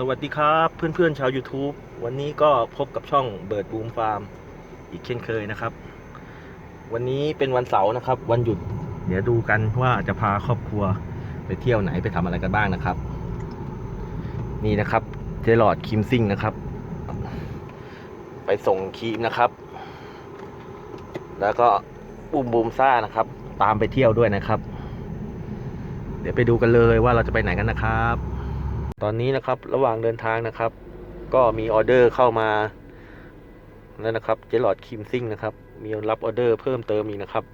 สวัสดีครับเพื่อนๆชาว YouTube วันนี้ก็พบกับช่องเบิร์ดบูมฟาร์มอีกเช่นเคยนะครับ วันนี้เป็นวันเสาร์นะครับ วันหยุด เดี๋ยวดูกันว่าจะพาครอบครัวไปเที่ยวไหนไปทำอะไรกันบ้างนะครับ นี่นะครับเจลอดคิมซิงนะครับ ไปส่งครีมนะครับ แล้วก็บูมบูมซ่านะครับ ตามไปเที่ยวด้วยนะครับ เดี๋ยวไปดูกันเลยว่าเราจะไปไหนกันนะครับ ตอนนี้นะครับระหว่างเดินทางนะครับ ก็มีออเดอร์เข้ามาแล้วนะครับเจลอดคิมซิ่งนะครับ มีรับออเดอร์เพิ่มเติมอีกนะครับ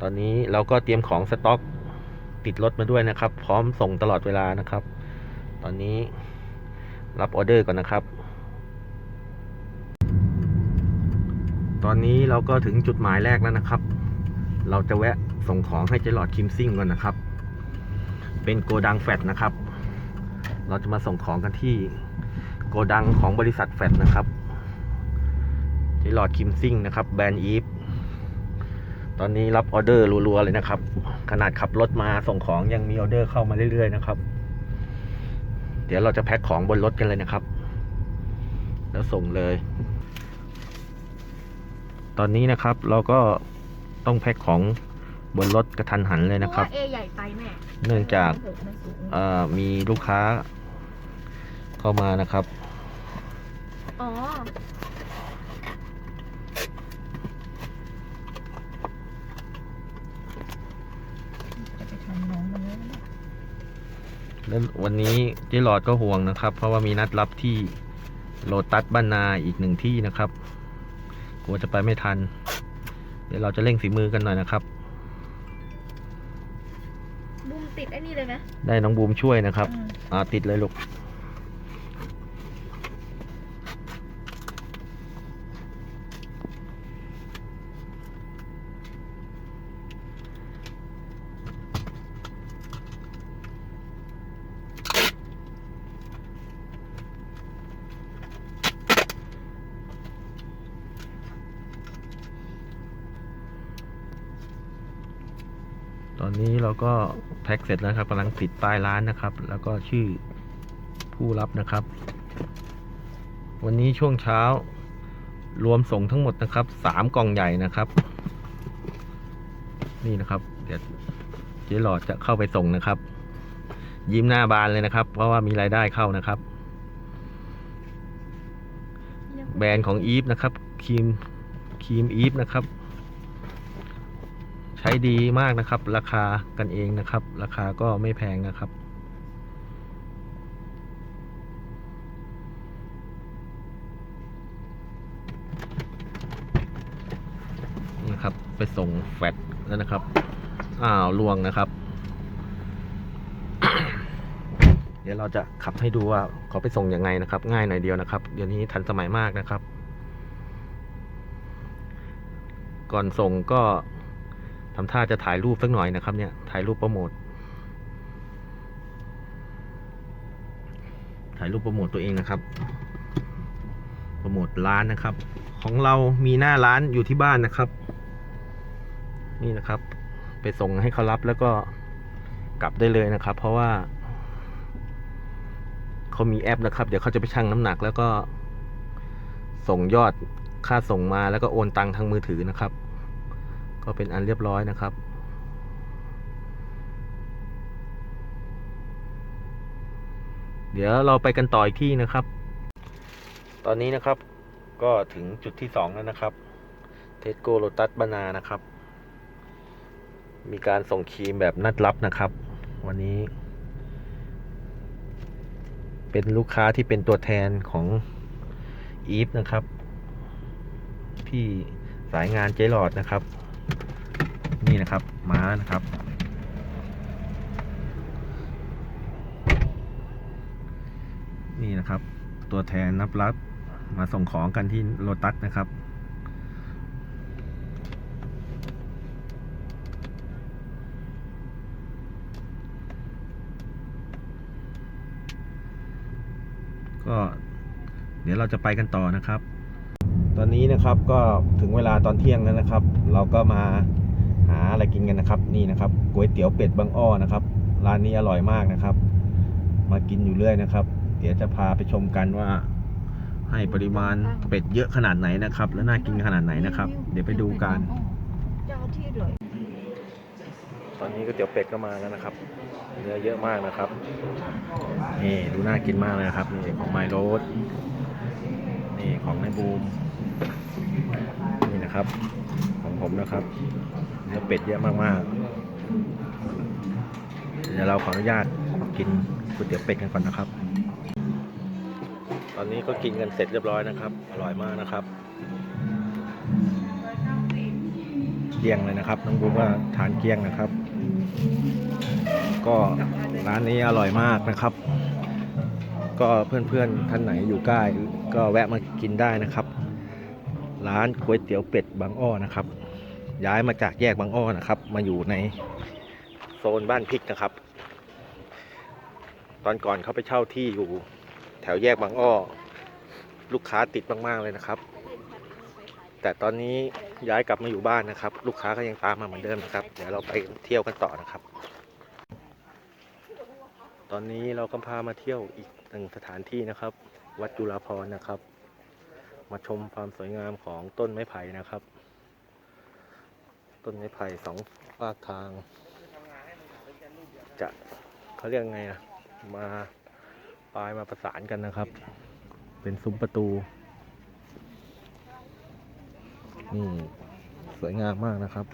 ตอนนี้เราก็เตรียมของสต็อกติดรถมาด้วยนะครับ พร้อมส่งตลอดเวลานะครับ ตอนนี้รับออเดอร์ก่อนนะครับ ตอนนี้เราก็ถึงจุดหมายแรกแล้วนะครับ เราจะแวะส่งของให้เจลอดคิมซิ่งก่อนนะครับ เป็นโกดังแฟตนะครับ เราจะมาส่งของกันที่โกดังของบริษัทแฟตนะครับเจลอดคิมซิ่งนะครับ แบรนด์อีฟตอนนี้รับออเดอร์รัวๆเลยนะครับ ขนาดขับรถมาส่งของยังมีออเดอร์เข้ามาเรื่อยๆนะครับ เดี๋ยวเราจะแพ็คของบนรถกันเลยนะครับ แล้วส่งเลย ตอนนี้นะครับเราก็ต้องแพ็คของบนรถกระทันหันเลยนะครับ เพาว่าเอใหญ่ไปแม่ เนื่องจากมันสูงเอ่อมีลูกค้า เข้ามานะครับ อ๋อจะไปทำน้องมันเลยนะแล้ววันนี้เจ๊หลอดก็ห่วงนะครับ เพราะว่ามีนัดรับที่โลตัสบ้านนาอีกหนึ่งที่นะครับกลัวจะไปไม่ทัน เดี๋ยวเราจะเร่งฝีมือกันหน่อยนะครับบุมติดไอ้นี่เลยไหมได้น้องบูมช่วยนะครับ อืม อ่าติดเลยลูก ตอนนี้เราก็แพ็คเสร็จแล้วครับกำลังติดป้ายร้านนะครับ แล้วก็ชื่อผู้รับนะครับ วันนี้ช่วงเช้ารวมส่งทั้งหมดนะครับสามกล่องใหญ่นะครับ นี่นะครับเดี๋ยวเจ๊หลอดจะเข้าไปส่งนะครับ ยิ้มหน้าบานเลยนะครับ เพราะว่ามีรายได้เข้านะครับ แบรนด์ของอีฟนะครับครีมครีมอีฟนะครับ ใช้ดีมากนะครับ ราคากันเองนะครับ ราคาก็ไม่แพงนะครับนี่ครับไปส่งแฟตแล้วนะครับอ้าวลวงนะครับ เดี๋ยวเราจะขับให้ดูว่าเขาไปส่งยังไงนะครับ ง่ายหน่อยเดียวนะครับ เดี๋ยวนี้ทันสมัยมากนะครับ ก่อนส่งก็ ทำท่าจะถ่ายรูปสักหน่อยนะครับเนี่ย ถ่ายรูปโปรโมท ถ่ายรูปโปรโมทตัวเองนะครับ โปรโมทร้านนะครับ ของเรามีหน้าร้านอยู่ที่บ้านนะครับ นี่นะครับ ไปส่งให้เขารับแล้วก็กลับได้เลยนะครับ เพราะว่าเขามีแอปนะครับ เดี๋ยวเขาจะไปชั่งน้ำหนักแล้วก็ส่งยอดค่าส่งมาแล้วก็โอนตังค์ทางมือถือนะครับ ก็เป็นอันเรียบร้อยนะครับ เดี๋ยวเราไปกันต่ออีกที่นะครับ ตอนนี้นะครับก็ถึงจุดที่สองแล้วนะครับเทสโกโ t ตัสบานานะครับ มีการส่งครีมแบบนัดรับนะครับ วันนี้ เป็นลูกค้าที่เป็นตัวแทนของอีฟนะครับ พี่สายงานเจหลอดนะครับ นี่นะครับมาแล้วนะครับนี่นะครับ ตัวแทนนับรับมาส่งของกันที่โลตัสนะครับ ก็เดี๋ยวเราจะไปกันต่อนะครับ ตอนนี้นะครับก็ถึงเวลาตอนเที่ยงแล้วนะครับ เราก็มา หาอะไรกินกันนะครับ นี่นะครับก๋วยเตี๋ยวเป็ดบางอ้อนะครับ ร้านนี้อร่อยมากนะครับ มากินอยู่เรื่อยนะครับ เดี๋ยวจะพาไปชมกันว่า ให้ปริมาณเป็ดเยอะขนาดไหนนะครับ และน่ากินขนาดไหนนะครับ เดี๋ยวไปดูกัน เจ้าที่เลยตอนนี้ก๋วยเตี๋ยวเป็ดก็มาแล้วนะครับ เนื้อเยอะมากนะครับ นี่ดูน่ากินมากเลยนะครับ นี่ของไมโรสนี่ของนายบูม นี่นะครับ ผมนะครับเนื้อเป็ดเยอะมากๆ เดี๋ยวเราขออนุญาตกินก๋วยเตี๋ยวเป็ดกันก่อนนะครับ ตอนนี้ก็กินกันเสร็จเรียบร้อยนะครับ อร่อยมากนะครับเกี้ยงเลยนะครับน้องบูมว่าทานเกี้ยงนะครับ ก็ร้านนี้อร่อยมากนะครับ ก็เพื่อนๆท่านไหนอยู่ใกล้ก็แวะมากินได้นะครับ ร้านก๋วยเตี๋ยวเป็ดบางอ้อนะครับ ย้ายมาจากแยกบางอ้อนะครับ มาอยู่ในโซนบ้านพริกนะครับ ตอนก่อนเขาไปเช่าที่อยู่แถวแยกบางอ้อ ลูกค้าติดมากๆเลยนะครับ แต่ตอนนี้ย้ายกลับมาอยู่บ้านนะครับ ลูกค้าก็ยังตามมาเหมือนเดิมนะครับ เดี๋ยวเราไปเที่ยวกันต่อนะครับ ตอนนี้เราก็พามาเที่ยวอีกหนึ่งสถานที่นะครับ วัดจุฬาภรณ์นะครับ มาชมความสวยงามของต้นไม้ไผ่นะครับ ต้นไม้ไผ่สองฝากทาง จะเขาเรียกไงอะมาปลายมาประสานกันนะครับ เป็นซุ้มประตูนี่สวยงามมากนะครับ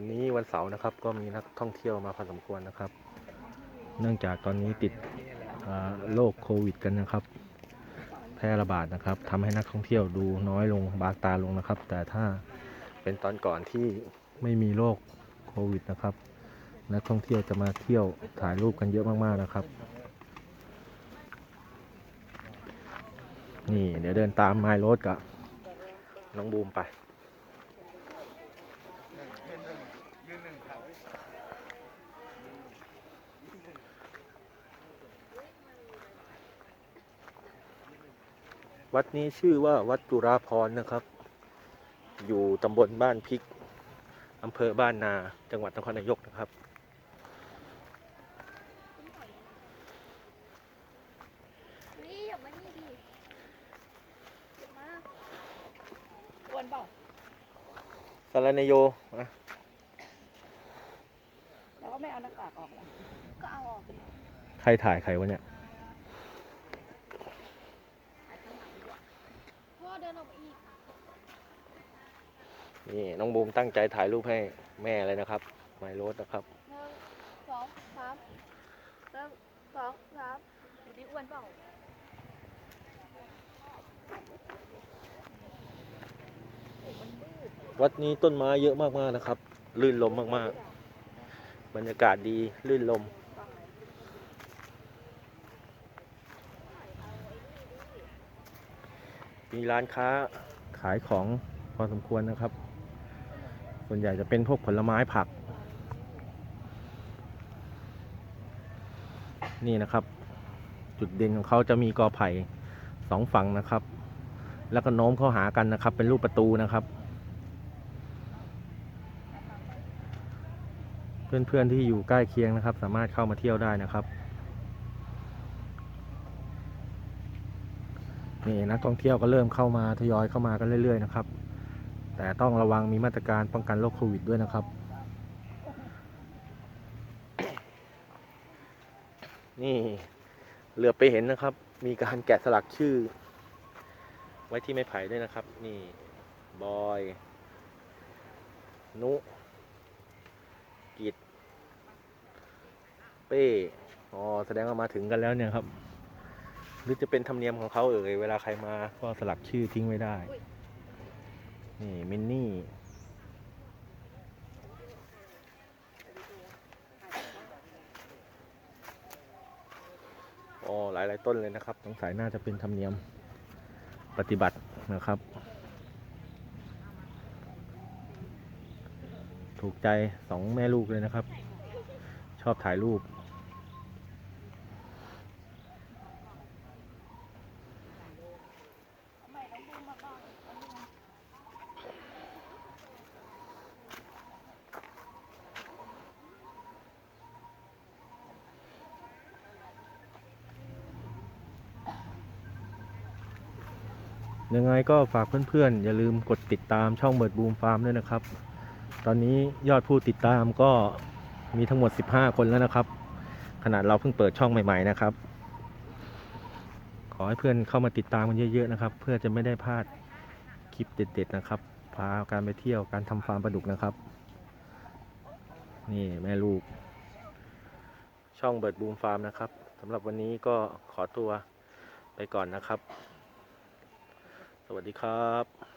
วันนี้วันเสาร์นะครับก็มีนักท่องเที่ยวมาพอสมควรนะครับ เนื่องจากตอนนี้ติดโรคโควิด กันนะครับ แพร่ระบาดนะครับทำให้นักท่องเที่ยวดูน้อยลงบางตาลงนะครับ แต่ถ้าเป็นตอนก่อนที่ไม่มีโรคโควิดนะครับ นักท่องเที่ยวจะมาเที่ยวถ่ายรูปกันเยอะมากๆนะครับ นี่เดี๋ยวเดินตามไมล์โรดกับน้องบูมไป วัดนี้ชื่อว่าวัดจุราพรณ์นะครับ อยู่ตำบลบ้านพริกอำเภอบ้านนา จังหวัดนครนายกนะครับ นี่อย่ามานี่ดิอย่ามาอ้วนเปล่าสารนโยอะแล้วก็ไม่เอาหน้ากากออกเหรอก็เอาออกดิใครถ่ายใครวะเนี่ย พ่อเดินออกมาอีก นี่น้องบูมตั้งใจถ่ายรูปให้แม่เลยนะครับไมโรดนะครับหนึ่งสองสามหนึ่งสองสามดูดิอ้วนเปล่าวัดนี้ต้นไม้เยอะมากๆนะครับ ลื่นลมมากๆ บรรยากาศดีลื่นลม มีร้านค้าขายของพอสมควรนะครับ ส่วนใหญ่จะเป็นพวกผลไม้ผัก นี่นะครับ จุดเด่นของเขาจะมีกอไผ่สองฝั่งนะครับ แล้วก็โน้มเข้าหากันนะครับ เป็นรูปประตูนะครับ เพื่อนๆที่อยู่ใกล้เคียงนะครับ สามารถเข้ามาเที่ยวได้นะครับนี่นักท่องเที่ยวก็เริ่มเข้ามาทยอยเข้ามากันเรื่อยๆนะครับ แต่ต้องระวังมีมาตรการป้องกันโรคโควิดด้วยนะครับ นี่เหลือไปเห็นนะครับ มีการแกะสลักชื่อ ไว้ที่ไม้ไผ่ด้วยนะครับ นี่บอย นุ กิจ เป้อ๋อแสดงว่ามาถึงกันแล้วเนี่ยครับ หรือจะเป็นธรรมเนียมของเขาเอ่ยเวลาใครมาก็สลักชื่อทิ้งไว้ได้ นี่ มินนี่อ๋อหลาย ๆ ต้นเลยนะครับ สงสัยน่าจะเป็นธรรมเนียมปฏิบัตินะครับ ถูกใจสองแม่ลูกเลยนะครับ ชอบถ่ายรูป ยังไงก็ฝากเพื่อนๆ อย่าลืมกดติดตามช่องเบิร์ดบูมฟาร์มด้วยนะครับ ตอนนี้ยอดผู้ติดตามก็มีทั้งหมด 15 คนแล้วนะครับ ขนาดเราเพิ่งเปิดช่องใหม่ ๆ นะครับ ขอให้เพื่อนเข้ามาติดตามกันเยอะ ๆ นะครับ เพื่อจะไม่ได้พลาดคลิปเด็ด ๆ นะครับ พาการไปเที่ยวการทำฟาร์มปลาดุกนะครับ นี่แม่ลูก ช่องเบิร์ดบูมฟาร์มนะครับสำหรับวันนี้ก็ขอตัวไปก่อนนะครับ สวัสดีครับ